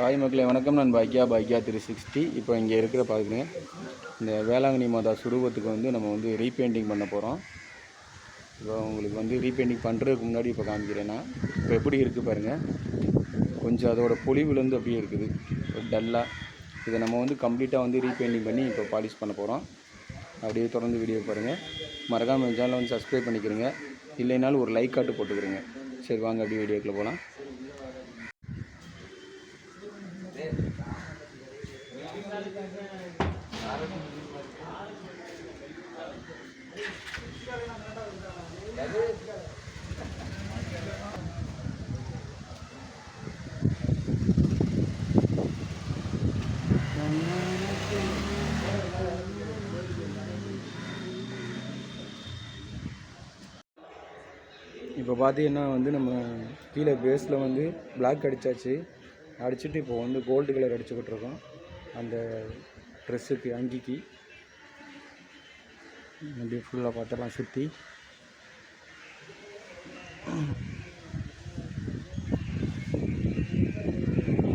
தாய் மக்களே வணக்கம். நான் பாக்கியா பாக்கியா த்ரீ சிக்ஸ்டி இப்போ இங்கே இருக்கிற பார்க்குறேன் இந்த வேளாங்கண்ணி மாதா சுரூபத்துக்கு வந்து நம்ம வந்து ரீபெயிண்டிங் பண்ண போகிறோம் இப்போ உங்களுக்கு வந்து ரீபெயிண்டிங் பண்ணுறதுக்கு முன்னாடி இப்போ காமிக்கிறேன்னா இப்போ எப்படி இருக்குது பாருங்கள் கொஞ்சம் அதோட பொலிவுலேருந்து அப்படியே இருக்குது. டல்லாக இதை நம்ம வந்து கம்ப்ளீட்டாக வந்து ரீபெயிண்டிங் பண்ணி இப்போ பாலிஷ் பண்ண போகிறோம் அப்படியே தொடர்ந்து வீடியோ பாருங்கள் மறக்காமல் சேனலை வந்து சப்ஸ்கிரைப் பண்ணிக்கிறேங்க. இல்லைனாலும் ஒரு லைக் காட்டு போட்டுக்கிறேங்க. சரி வாங்க அப்படியே வீடியோக்குள்ளே போகலாம் இப்போ பார்த்தீங்கன்னா வந்து நம்ம கீழே பேஸில் வந்து Black அடித்தாச்சு அடிச்சுட்டு இப்போ வந்து கோல்டு கலர் அடிச்சுக்கிட்டு இருக்கோம். அந்த ட்ரெஸ்ஸுக்கு அங்கிக்கு. அப்படியே ஃபுல்லாக பார்த்தெல்லாம் சுற்றி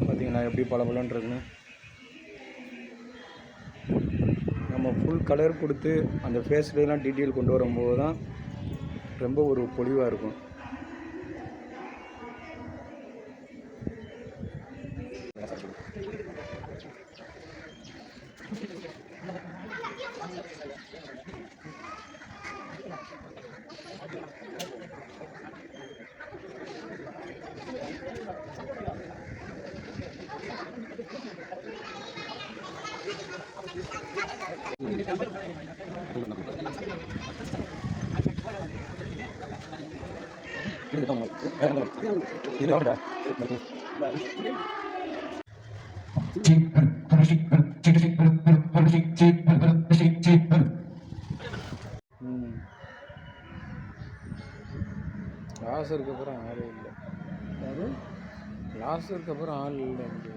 பார்த்தீங்களா எப்படி பல இருக்குன்னு? நம்ம ஃபுல் கலர் கொடுத்து அந்த ஃபேஸ்லாம் டீட்டெயில் கொண்டு வரும்போது தான் ரொம்ப ஒரு பொலிவாக இருக்கும். லாஸ் லாசருக்கு அப்புறம் இல்லை. லாஸ் லாசருக்கு அப்புறம் ஆள் இல்லை எனக்கு.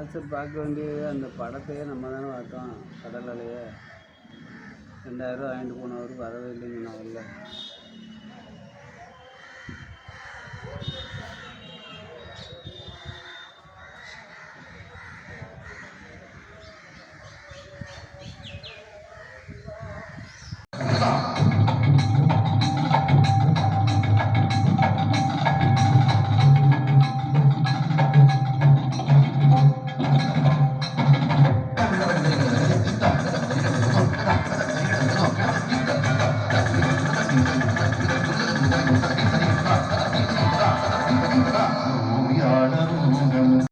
லாஸ்ட் பார்க்க வேண்டியது அந்த படத்தையே நம்ம தானே பார்த்தோம் கடல் அலையை ரெண்டாயிரம் ரூபா வாங்கிட்டு போனவர் வரவே இல்லைங்க நான்